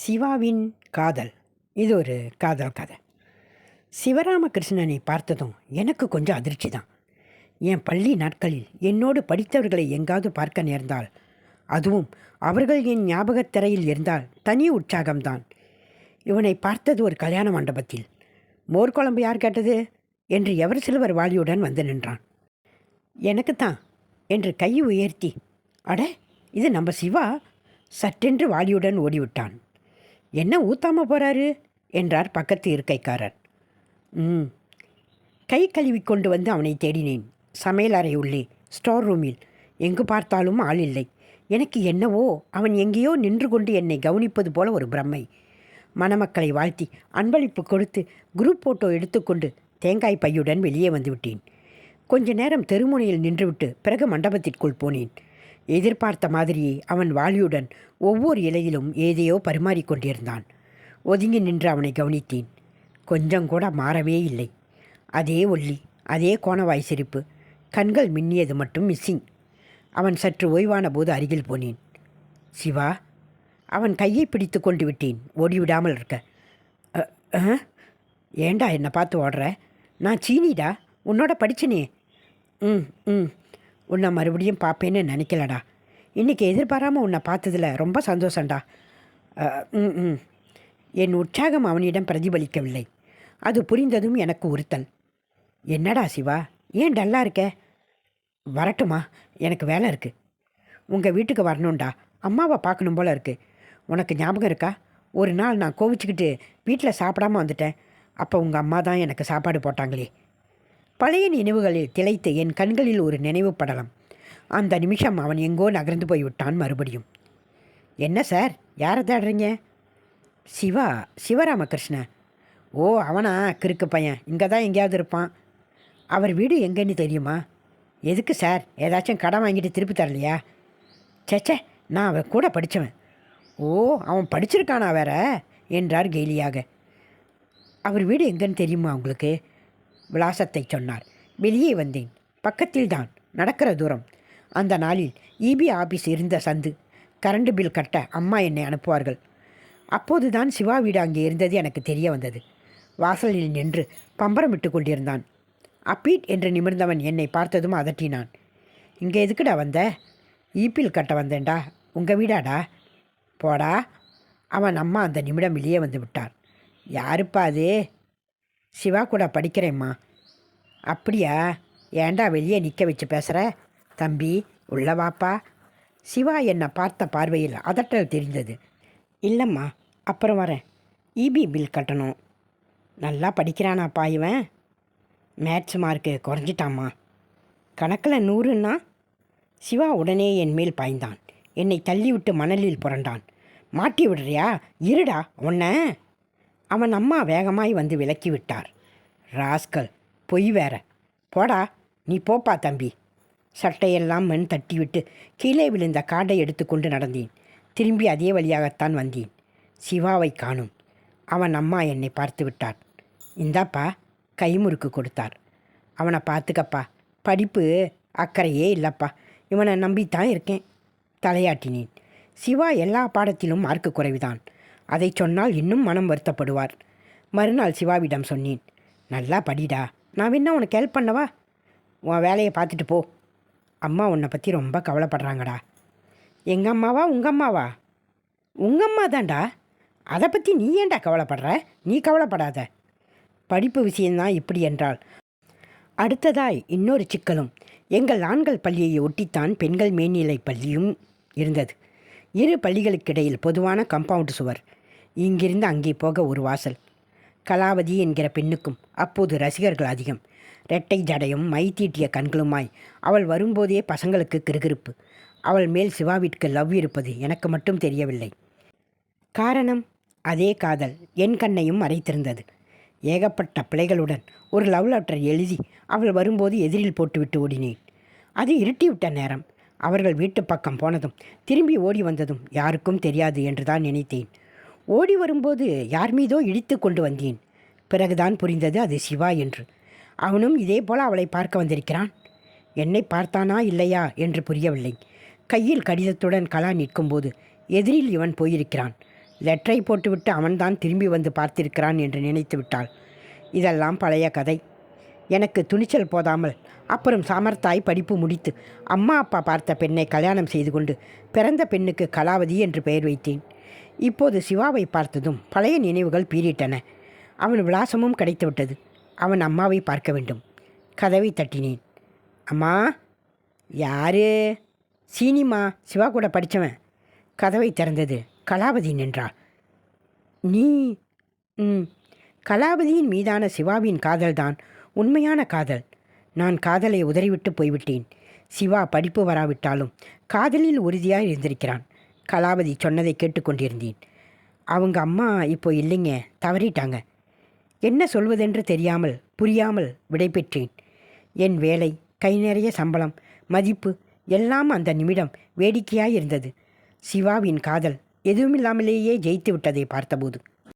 சிவாவின் காதல். இது ஒரு காதல் கதை. சிவராமகிருஷ்ணனை பார்த்ததும் எனக்கு கொஞ்சம் அதிர்ச்சி தான் என் பள்ளி நாட்களில் என்னோடு படித்தவர்களை எங்காவது பார்க்க நேர்ந்தால் அதுவும் அவர்கள் என் ஞாபகத் திரையில் இருந்தால் தனி உற்சாகம்தான். இவனை பார்த்தது ஒரு கல்யாண மண்டபத்தில். மோர் குழம்பு யார் கேட்டது? என்று எவர் சிலுவர் வாளியுடன் வந்து நின்றான். எனக்குத்தான் என்று கை உயர்த்தி அட இது நம்ம சிவா? சட்டென்று வாளியுடன் ஓடிவிட்டான். என்ன ஊத்தாம போறாரு? என்றார் பக்கத்து இருக்கைக்காரர். ம். கை கழுவி கொண்டு வந்து அவனை தேடினேன். சமையல் அறை உள்ளே ஸ்டோர் ரூமில். எங்கு பார்த்தாலும் ஆள் இல்லை. எனக்கு என்னவோ அவன் எங்கேயோ நின்று கொண்டு என்னை கவனிப்பது போல ஒரு பிரமை மணமக்களை வாழ்த்தி அன்பளிப்பு கொடுத்து குரூப் போட்டோ எடுத்துக்கொண்டு தேங்காய் பையுடன் வெளியே வந்துவிட்டேன் கொஞ்ச நேரம் தெருமுனையில் நின்றுவிட்டு பிறகு மண்டபத்திற்குள் போனேன். எதிர்பார்த்த மாதிரியே அவன் வாளியுடன் ஒவ்வொரு இலையிலும் ஏதையோ பரிமாறிக்கொண்டிருந்தான் ஒதுங்கி நின்று அவனை கவனித்தேன். கொஞ்சம் கூட மாறவே இல்லை. அதே ஒல்லி அதே கோணவாய் சிரிப்பு. கண்கள் மின்னியது மட்டும் மிஸ்ஸிங். அவன் சற்று ஓய்வான போது அருகில் போனேன். சிவா அவன் கையை பிடித்து கொண்டு விட்டேன். ஓடிவிடாமல் இருக்க. ஏண்டா என்னை பார்த்து ஓடுற? நான் சீனிடா? உன்னோட படிச்சனே. ம் ம். உன்னை மறுபடியும் பார்ப்பேன்னு நினைக்கலடா. இன்றைக்கி எதிர்பாராமல் உன்னை பார்த்ததில் ரொம்ப சந்தோஷம்டா. ம் ம். என் உற்சாகம் அவனிடம் பிரதிபலிக்கவில்லை. அது புரிந்ததும் எனக்கு உறுத்தல். என்னடா சிவா ஏன் டல்லாக இருக்க? வரட்டுமா எனக்கு வேலை இருக்குது உங்கள் வீட்டுக்கு வரணும்டா. அம்மாவை பார்க்கணும் போல் இருக்குது உனக்கு ஞாபகம் இருக்கா? ஒரு நாள் நான் கோவிச்சுக்கிட்டு வீட்டில் சாப்பிடாம வந்துட்டேன். அப்போ உங்கள் அம்மா தான் எனக்கு சாப்பாடு போட்டாங்களே. பழைய நினைவுகளில் திளைத்து என் கண்களில் ஒரு நினைவு படலம். அந்த நிமிஷம் அவன் எங்கோ நகர்ந்து போய் விட்டான் மறுபடியும். என்ன சார்? யாரை தேடுறீங்க? சிவா சிவராமகிருஷ்ண. ஓ அவனா? கிறுக்கு பையன். இங்கே தான் எங்கேயாவது இருப்பான். அவர் வீடு எங்கேன்னு தெரியுமா? எதுக்கு சார்? ஏதாச்சும் கடன் வாங்கிட்டு திருப்பி தரலையா? சேச்சே நான் அவன் கூட படித்தவன் ஓ அவன் படிச்சிருக்கானா வேற? என்றார் கெய்லியாக. அவர் வீடு எங்கன்னு தெரியுமா உங்களுக்கு? விலாசத்தை சொன்னார். வெளியே வந்தேன். பக்கத்தில் தான் நடக்கிற தூரம். அந்த நாளில் இபி ஆபீஸ் இருந்த சந்து கரண்ட் பில் கட்ட அம்மா என்னை அனுப்புவார்கள். அப்போதுதான் சிவா வீடு அங்கே இருந்தது எனக்கு தெரிய வந்தது. வாசலில் நின்று பம்பரமிட்டு கொண்டிருந்தான். அப்பீட் என்று நிமிர்ந்தவன் என்னை பார்த்ததும் அதட்டினான். இங்கே எதுக்குடா வந்த? ஈப்பில் கட்ட வந்தேன்டா. உங்கள் வீடாடா? போடா. அவன் அம்மா அந்த நிமிடம் வெளியே வந்து விட்டார். யாருப்பா அது? சிவா கூட படிக்கிறேம்மா. அப்படியா? ஏன்டா வெளியே நிற்க வச்சு பேசுகிற தம்பி உள்ள வாப்பா. சிவா என்னை பார்த்த பார்வையில் அதட்டல் தெரிந்தது. இல்லைம்மா அப்புறம் வரேன். இபி பில் கட்டணும். நல்லா படிக்கிறானாப்பா இவன். மேத்ஸ் மார்க்கு குறைஞ்சிட்டாம்மா. கணக்கில் நூறுன்னா? சிவா உடனே என் மேல் பாய்ந்தான். என்னை தள்ளிவிட்டு மணலில் புரண்டான். மாட்டி விடுறியா? இருடா உன்ன. அவன் அம்மா வேகமாய் வந்து விலக்கி விட்டார். ராஸ்கல் பொய் வேற. போடா. நீ போப்பா தம்பி. சட்டையெல்லாம் மண் தட்டிவிட்டு கீழே விழுந்த காடை எடுத்துக்கொண்டு நடந்தேன். திரும்பி அதே வழியாகத்தான் வந்தேன். சிவாவை காணும். அவன் அம்மா என்னை பார்த்து விட்டார். இந்தாப்பா கைமுறுக்கு கொடுத்தார். அவனை பார்த்துக்கப்பா. படிப்பு அக்கறையே இல்லைப்பா. இவனை நம்பித்தான் இருக்கேன். தலையாட்டினேன். சிவா எல்லா பாடத்திலும் மார்க்கு குறைவுதான். அதை சொன்னால் இன்னும் மனம் வருத்தப்படுவார். மறுநாள் சிவாவிடம் சொன்னேன் நல்லா படிடா. நான் வேணா உனக்கு ஹெல்ப் பண்ணவா? உன் வேலையை பார்த்துட்டு போ. அம்மா உன்னை பற்றி ரொம்ப கவலைப்படுறாங்கடா. எங்கள் அம்மாவா உங்கள் அம்மாவா? உங்கள் அம்மா தான்டா. அதை பற்றி நீ ஏன்டா கவலைப்படுற? நீ கவலைப்படாத. படிப்பு விஷயந்தான் இப்படி என்றால் அடுத்ததாய் இன்னொரு சிக்கலும். எங்கள் ஆண்கள் பள்ளியை ஒட்டித்தான் பெண்கள் மேல்நிலை பள்ளியும் இருந்தது. இரு பள்ளிகளுக்கிடையில் பொதுவான கம்பவுண்ட் சுவர். இங்கிருந்து அங்கே போக ஒரு வாசல். கலாவதி என்கிற பெண்ணுக்கும் அப்போது ரசிகர்கள் அதிகம். ரெட்டை ஜடையும் மை தீட்டிய கண்களுமாய் அவள் வரும்போதே பசங்களுக்கு கிருகிருப்பு. அவள் மேல் சிவாவிற்கு லவ் இருப்பது எனக்கு மட்டும் தெரியவில்லை. காரணம்? அதே காதல் என் கண்ணையும் மறைத்திருந்தது. ஏகப்பட்ட பிள்ளைகளுடன் ஒரு லவ் லெட்டர் எழுதி அவள் வரும்போது எதிரில் போட்டுவிட்டு ஓடினேன். அது இருட்டிவிட்ட நேரம். அவர்கள் வீட்டு பக்கம் போனதும் திரும்பி ஓடி வந்ததும் யாருக்கும் தெரியாது என்று தான் நினைத்தேன். ஓடி வரும்போது யார் மீதோ இடித்து கொண்டு வந்தேன். பிறகுதான் புரிந்தது அது சிவா என்று. அவனும் இதே போல அவளை பார்க்க வந்திருக்கிறான். என்னை பார்த்தானா இல்லையா? என்று புரியவில்லை. கையில் கடிதத்துடன் கலா நிற்கும்போது எதிரில் இவன் போயிருக்கிறான். லெட்டரை போட்டுவிட்டு அவன்தான் திரும்பி வந்து பார்த்திருக்கிறான் என்று நினைத்து விட்டாள். இதெல்லாம் பழைய கதை. எனக்கு துணிச்சல் போதாமல் அப்புறம் சாமர்த்தாய் படிப்பு முடித்து அம்மா அப்பா பார்த்த பெண்ணை கல்யாணம் செய்து கொண்டு பிறந்த பெண்ணுக்கு கலாவதி என்று பெயர் வைத்தேன். இப்போது சிவாவை பார்த்ததும் பழைய நினைவுகள் பீறிட்டன. அவன் விலாசமும் கிடைத்துவிட்டது. அவன் அம்மாவை பார்க்க வேண்டும். கதவை தட்டினேன். அம்மா யாரு? சீனிமா சிவா கூட படித்தவன். கதவை திறந்தது கலாவதி நின்றாள். நீ ம் கலாபதியின் மீதான சிவாவின் காதல்தான் உண்மையான காதல். நான் காதலை உதறிவிட்டு போய்விட்டேன். சிவா படிப்பு வராவிட்டாலும் காதலில் உறுதியாக இருந்திருக்கிறான். கலாவதி சொன்னதை கேட்டுக்கொண்டிருந்தேன். அவங்க அம்மா இப்போ இல்லைங்க தவறிட்டாங்க. என்ன சொல்வதென்று தெரியாமல் புரியாமல் விடைபெற்றேன். என் வேலை கை நிறைய சம்பளம் மதிப்பு எல்லாம் அந்த நிமிடம் வேடிக்கையாய் இருந்தது. சிவாவின் காதல் எதுவுமில்லாமலேயே ஜெயித்து விட்டதை பார்த்தபோது.